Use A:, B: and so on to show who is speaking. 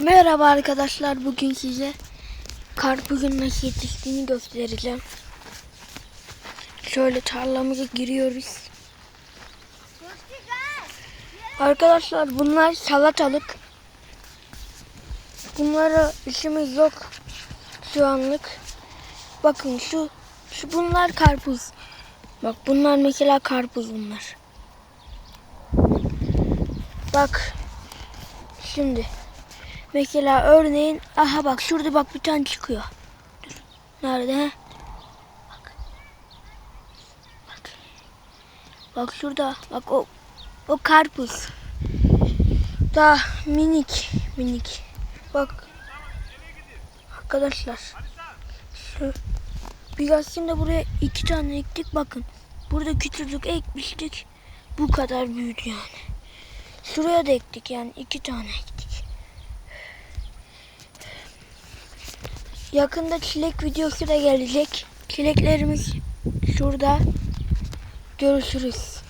A: Merhaba arkadaşlar bugün size karpuzun nasıl yetiştiğini göstereceğim. Şöyle tarlamıza giriyoruz. Arkadaşlar bunlar salatalık. Bunlara işimiz yok şu anlık. Bakın şu şu bunlar karpuz. Bak bunlar mesela karpuz bunlar. Bak şimdi Mesela örneğin aha bak şurada bak bir tane çıkıyor. Dur. Nerede? Bak. Bak. Bak şurada. Bak o o karpuz. Daha minik minik. Bak. Arkadaşlar. Şu biz aslında buraya iki tane ektik bakın. Burada küçücük ekmiştik. Bu kadar büyüdü yani. Şuraya da ektik yani iki tane ektik. Yakında çilek videosu da gelecek. Çileklerimiz şurada. Görüşürüz.